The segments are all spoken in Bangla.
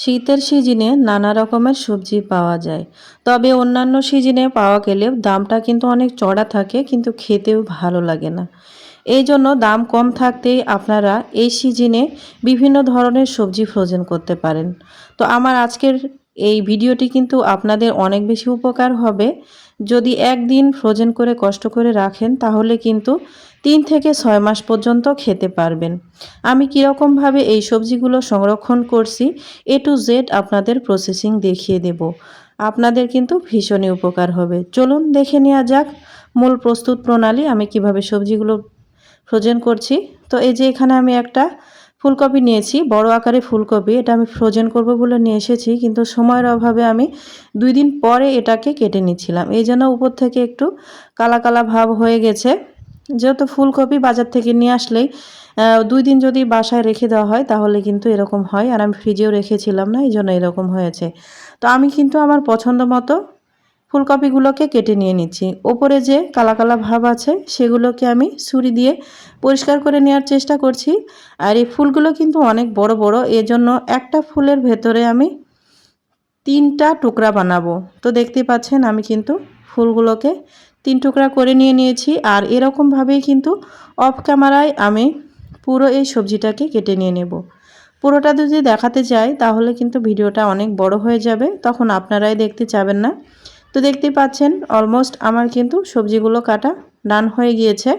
শীতের সিজনে নানা রকমের সবজি পাওয়া যায়। তবে অন্যান্য সিজনে পাওয়া গেলেও দামটা কিন্তু অনেক চড়া থাকে, কিন্তু খেতেও ভালো লাগে না। এই জন্য দাম কম থাকতেই আপনারা এই সিজনে বিভিন্ন ধরনের সবজি ফ্রোজেন করতে পারেন। তো আমার আজকের এই ভিডিওটি কিন্তু আপনাদের অনেক বেশি উপকার হবে। যদি একদিন ফ্রোজেন করে কষ্ট করে রাখেন, তাহলে কিন্তু তিন থেকে ছয় মাস পর্যন্ত খেতে পারবেন। আমি কীরকমভাবে এই সবজিগুলো সংরক্ষণ করছি, এ টু জেড আপনাদের প্রসেসিং দেখিয়ে দেব। আপনাদের কিন্তু ভীষণই উপকার হবে। চলুন দেখে নেওয়া যাক মূল প্রস্তুত প্রণালী, আমি কীভাবে সবজিগুলো ফ্রোজেন করছি। তো এই যে এখানে আমি একটা ফুলকপি নিয়েছি, বড় আকারে ফুলকপি। এটা আমি ফ্রোজেন করব বলে নিয়ে এসেছি, কিন্তু সময়ের অভাবে আমি দুই দিন পরে এটাকে কেটে নিচ্ছিলাম। এই জন্য উপর থেকে একটু কালা কালা ভাব হয়ে গেছে। যেহেতু ফুলকপি বাজার থেকে নিয়ে আসলেই দুই দিন যদি বাসায় রেখে দেওয়া হয়, তাহলে কিন্তু এরকম হয়। আর আমি ফ্রিজেও রেখেছিলাম না, এই জন্য এরকম হয়েছে। তো আমি কিন্তু আমার পছন্দ মতো ফুলকপিগুলোকে কেটে নিয়ে নিচ্ছি। ওপরে যে কালা কালা ভাব আছে, সেগুলোকে আমি ছুরি দিয়ে পরিষ্কার করে নেওয়ার চেষ্টা করছি। আর এই ফুলগুলো কিন্তু অনেক বড় বড়, এজন্য একটা ফুলের ভেতরে আমি তিনটা টুকরা বানাবো। তো দেখতে পাচ্ছেন, আমি কিন্তু ফুলগুলোকে তিন টুকরা করে নিয়ে নিয়েছি। আর এরকমভাবেই কিন্তু অফ ক্যামেরায় আমি পুরো এই সবজিটাকে কেটে নিয়ে নেব। পুরোটা যদি দেখাতে চাই, তাহলে কিন্তু ভিডিওটা অনেক বড় হয়ে যাবে। তখন আপনারাই দেখতে চাবেন না। তো দেখতেই পাচ্ছেন অলমোস্ট আমার কিন্তু সবজিগুলো কাটা ডান হয়ে গিয়েছে।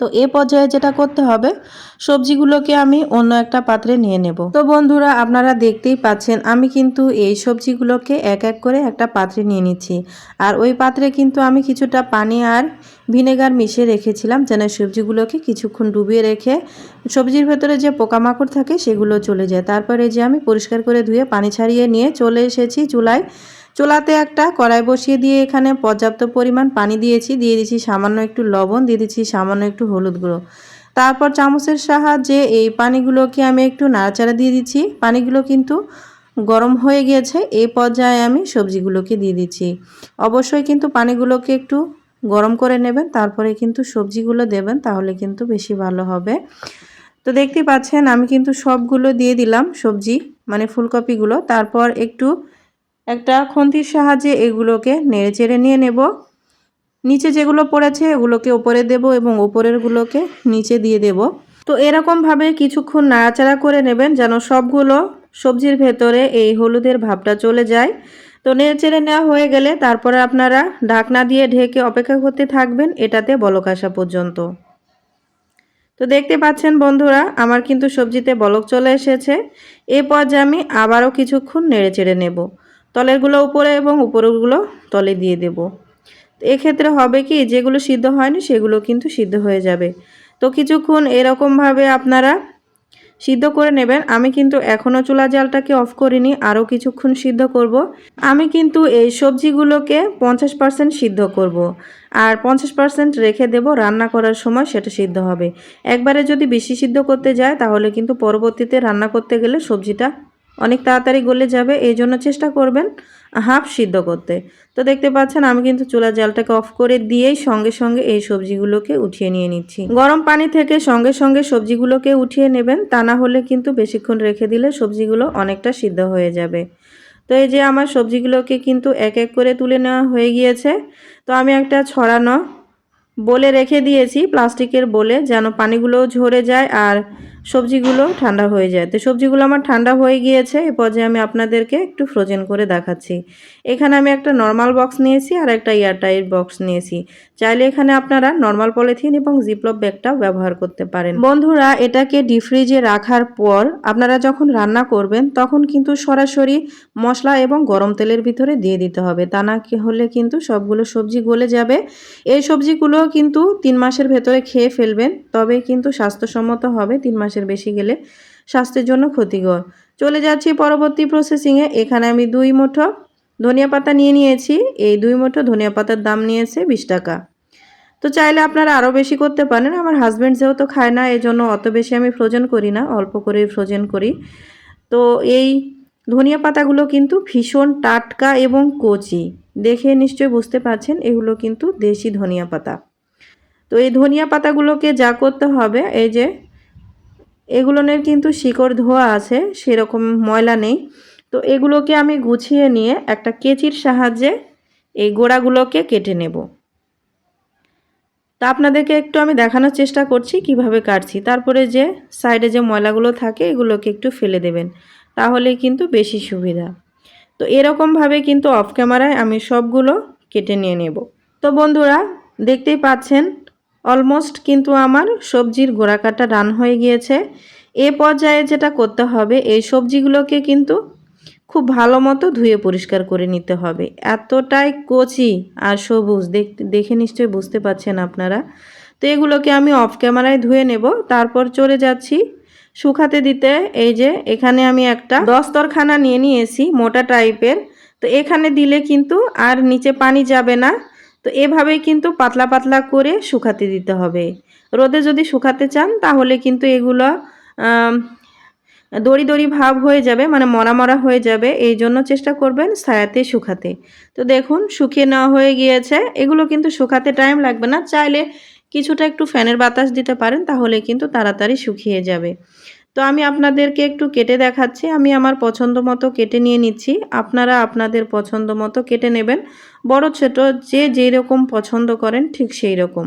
তো এ পর্যায়ে যেটা করতে হবে, সবজিগুলোকে আমি অন্য একটা পাত্রে নিয়ে নেব। তো বন্ধুরা, আপনারা দেখতেই পাচ্ছেন, আমি কিন্তু এই সবজিগুলোকে এক এক করে একটা পাত্রে নিয়ে নিচ্ছি। আর ওই পাত্রে কিন্তু আমি কিছুটা পানি আর ভিনেগার মিশিয়ে রেখেছিলাম, যেন সবজিগুলোকে কিছুক্ষণ ডুবিয়ে রেখে সবজির ভেতরে যে পোকামাকড় থাকে সেগুলো চলে যায়। তারপরে যে আমি পরিষ্কার করে ধুয়ে পানি ছাড়িয়ে নিয়ে চলে এসেছি চুলায়। চুলাতে একটা কড়াই বসিয়ে দিয়ে এখানে পর্যাপ্ত পরিমাণ পানি দিয়েছি। দিয়ে দিচ্ছি সামান্য একটু লবণ, দিয়ে দিচ্ছি সামান্য একটু হলুদ গুঁড়ো। তারপর চামচের সাহায্যে এই পানিগুলোকে আমি একটু নাড়াচাড়া দিয়ে দিচ্ছি। পানিগুলো কিন্তু গরম হয়ে গিয়েছে এই পর্যায়ে আমি সবজিগুলোকে দিয়ে দিচ্ছি। অবশ্যই কিন্তু পানিগুলোকে একটু গরম করে নেবেন, তারপরে কিন্তু সবজিগুলো দেবেন, তাহলে কিন্তু বেশি ভালো হবে। তো দেখতে পাচ্ছেন, আমি কিন্তু সবগুলো দিয়ে দিলাম সবজি মানে ফুলকপিগুলো। তারপর একটু একটা খন্তির সাহায্যে এগুলোকে নেড়ে চেড়ে নিয়ে নেব। নিচে যেগুলো পড়েছে, এগুলোকে ওপরে দেব এবং ওপরেরগুলোকে নিচে দিয়ে দেব। তো এরকমভাবে কিছুক্ষণ নাড়াচাড়া করে নেবেন যেন সবগুলো সবজির ভেতরে এই হলুদের ভাবটা চলে যায়। তো নেড়ে চেড়ে নেওয়া হয়ে গেলে তারপরে আপনারা ঢাকনা দিয়ে ঢেকে অপেক্ষা করতে থাকবেন এটাতে বলক আসা পর্যন্ত। তো দেখতে পাচ্ছেন বন্ধুরা, আমার কিন্তু সবজিতে বলক চলে এসেছে। এই পর্যায়ে আমি আবারও কিছুক্ষণ নেড়ে চেড়ে নেব। তলেরগুলো উপরে এবং উপরেরগুলো তলে দিয়ে দেব। এক্ষেত্রে হবে কি, যেগুলো সিদ্ধ হয়নি সেগুলো কিন্তু সিদ্ধ হয়ে যাবে। তো কিছুক্ষণ এরকমভাবে আপনারা সিদ্ধ করে নেবেন আমি কিন্তু এখনও চুলা জালটাকে অফ করিনি, আরও কিছুক্ষণ সিদ্ধ করব। আমি কিন্তু এই সবজিগুলোকে পঞ্চাশ পার্সেন্ট সিদ্ধ করব। আর পঞ্চাশ পার্সেন্ট রেখে দেব রান্না করার সময়, সেটা সিদ্ধ হবে একবারে যদি বেশি সিদ্ধ করতে যায়, তাহলে কিন্তু পরবর্তীতে রান্না করতে গেলে সবজিটা অনেক তাড়াতাড়ি গলে যাবে, এই জন্য চেষ্টা করবেন হাফ সিদ্ধ করতে। তো দেখতে পাচ্ছেন, আমি কিন্তু চুলার জালটাকে অফ করে দিয়েই সঙ্গে সঙ্গে এই সবজিগুলোকে উঠিয়ে নিয়ে নিচ্ছি। গরম পানি থেকে সঙ্গে সঙ্গে সবজিগুলোকে উঠিয়ে নেবেন, তা না হলে কিন্তু বেশিক্ষণ রেখে দিলে সবজিগুলো অনেকটা সিদ্ধ হয়ে যাবে। তো এই যে আমার সবজিগুলোকে কিন্তু এক এক করে তুলে নেওয়া হয়ে গিয়েছে। তো আমি একটা ছড়ানো বলে রেখে দিয়েছি, প্লাস্টিকের বলে, যেন পানিগুলোও ঝরে যায় আর সবজিগুলো ঠান্ডা হয়ে যায়। তো সবজিগুলো আমার ঠান্ডা হয়ে গিয়েছে, এ পর্যায়ে আমি আপনাদেরকে একটু ফ্রোজেন করে দেখাচ্ছি। এখানে আমি একটা নর্মাল বক্স নিয়েছি আর একটা এয়ারটাইট বক্স নিয়েছি। চাইলে এখানে আপনারা নর্মাল পলিথিন এবং জিপলপ ব্যাগটাও ব্যবহার করতে পারেন। বন্ধুরা, এটাকে ডিফ্রিজে রাখার পর আপনারা যখন রান্না করবেন, তখন কিন্তু সরাসরি মশলা এবং গরম তেলের ভিতরে দিয়ে দিতে হবে। তা না হলে কিন্তু সবগুলো সবজি গলে যাবে। এই সবজিগুলো কিন্তু তিন মাসের ভেতরে খেয়ে ফেলবেন তবে কিন্তু স্বাস্থ্যসম্মত হবে তিন মাসের বেশি গেলে স্বাস্থ্যের জন্য ক্ষতিকর। চলে যাচ্ছি পরবর্তী প্রসেসিংয়ে এখানে আমি দুই মুঠো ধনিয়া পাতা নিয়ে নিয়েছি। এই দুই মুঠো ধনিয়া পাতার দাম নিয়েছে বিশ টাকা। তো চাইলে আপনারা আরও বেশি করতে পারেন। আমার হাজব্যান্ড যেহেতু খায় না এই জন্য অত বেশি আমি ফ্রোজেন করি না, অল্প করে ফ্রোজেন করি। তো এই ধনিয়া পাতাগুলো কিন্তু ভীষণ টাটকা এবং কচি। দেখে নিশ্চয়ই বুঝতে পারছেন, এগুলো কিন্তু দেশি ধনিয়া পাতা। তো এই ধনিয়া পাতাগুলোকে যা করতে হবে, এই যে এগুলোনের কিন্তু শিকড় ধোয়া আছে, সেরকম ময়লা নেই। তো এগুলোকে আমি গুছিয়ে নিয়ে একটা কেচির সাহায্যে এই গোড়াগুলোকে কেটে নেব। তা আপনাদেরকে একটু আমি দেখানোর চেষ্টা করছি কীভাবে কাটছি। তারপরে যে সাইডে যে ময়লাগুলো থাকে, এগুলোকে একটু ফেলে দেবেন, তাহলে কিন্তু বেশি সুবিধা। তো এরকমভাবে কিন্তু অফ ক্যামেরায় আমি সবগুলো কেটে নিয়ে নেব। তো বন্ধুরা, দেখতেই পাচ্ছেন অলমোস্ট কিন্তু আমার সবজির গোড়া কাটা রান হয়ে গিয়েছে। এ পর্যায়ে যেটা করতে হবে, এই সবজিগুলোকে কিন্তু খুব ভালো মতো ধুয়ে পরিষ্কার করে নিতে হবে। এতটাই কচি আর সবুজ, দেখে নিশ্চয়ই বুঝতে পাচ্ছেন আপনারা। তো এগুলোকে আমি অফ ক্যামেরায় ধুয়ে নেব, তারপর চলে যাচ্ছি শুকাতে দিতে। এই যে, এখানে আমি একটা দস্তরখানা নিয়ে নিয়েছি, মোটা টাইপের তো এখানে দিলে কিন্তু আর নিচে পানি যাবে না। তো এভাবেই কিন্তু পাতলা পাতলা করে শুকাতে দিতে হবে। রোদে যদি শুকাতে চান, তাহলে কিন্তু এগুলো দড়ি দড়ি ভাব হয়ে যাবে মানে মরা মরা হয়ে যাবে, এই জন্য চেষ্টা করবেন ছায়াতে শুকাতে। তো দেখুন, শুকিয়ে নেওয়া হয়ে গিয়েছে। এগুলো কিন্তু শুকাতে টাইম লাগবে না। চাইলে কিছুটা একটু ফ্যানের বাতাস দিতে পারেন, তাহলে কিন্তু তাড়াতাড়ি শুকিয়ে যাবে। তো আমি আপনাদেরকে একটু কেটে দেখাচ্ছি। আমি আমার পছন্দ মতো কেটে নিয়ে নিচ্ছি। আপনারা আপনাদের পছন্দ মতো কেটে নেবেন। বড়, ছোট যে যেই রকম পছন্দ করেন ঠিক সেই রকম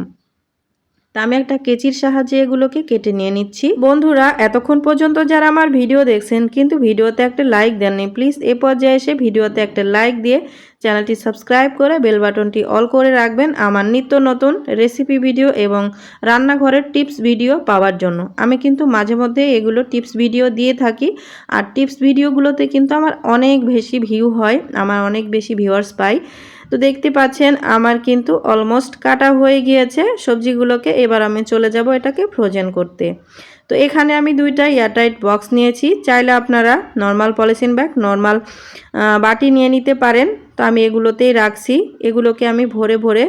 তা আমি একটা কেচির সাহায্যে এগুলোকে কেটে নিয়ে নিচ্ছি। বন্ধুরা, এতক্ষণ পর্যন্ত যারা আমার ভিডিও দেখছেন, কিন্তু ভিডিওতে একটা লাইক দেননি প্লিজ এ পর্যায়ে এসে ভিডিওতে একটা লাইক দিয়ে চ্যানেলটি সাবস্ক্রাইব করে বেল বাটনটি অল করে রাখবেন আমার নিত্য নতুন রেসিপি ভিডিও এবং রান্নাঘরের টিপস ভিডিও পাওয়ার জন্য। আমি কিন্তু মাঝে মধ্যে এগুলো টিপস ভিডিও দিয়ে থাকি, আর টিপস ভিডিওগুলোতে কিন্তু আমার অনেক বেশি ভিউ হয়, আমার অনেক বেশি ভিউয়ার্স পাই। তো দেখতে পাচ্ছেন, আমার কিন্তু অলমোস্ট কাটা হয়ে গিয়েছে। সবজিগুলোকে এবার আমি চলে যাব এটাকে ফ্রোজেন করতে। তো এখানে আমি দুইটা এয়ারটাইট বক্স নিয়েছি। চাইলে আপনারা নর্মাল পলিসিন ব্যাগ নর্মাল বাটি নিয়ে নিতে পারেন। তো আমি এগুলোতেই রাখছি। এগুলোকে আমি ভরে ভরে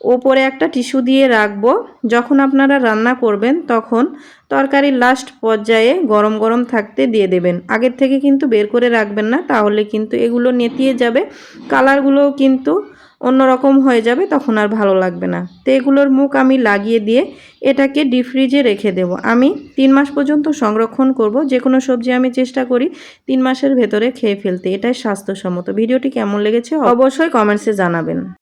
ওপরে একটা টিস্যু দিয়ে রাখব। যখন আপনারা রান্না করবেন, তখন তরকারির লাস্ট পর্যায়ে গরম গরম থাকতে দিয়ে দেবেন। আগের থেকে কিন্তু বের করে রাখবেন না, তাহলে কিন্তু এগুলো নেতিয়ে যাবে। কালারগুলোও কিন্তু অন্যরকম হয়ে যাবে, তখন আর ভালো লাগবে না। তো এগুলোর মুখ আমি লাগিয়ে দিয়ে এটাকে ডিপ ফ্রিজে রেখে দেব। আমি তিন মাস পর্যন্ত সংরক্ষণ করব। যে কোনো সবজি আমি চেষ্টা করি তিন মাসের ভেতরে খেয়ে ফেলতে। এটাই স্বাস্থ্যসম্মত। ভিডিওটি কেমন লেগেছে অবশ্যই কমেন্টসে জানাবেন।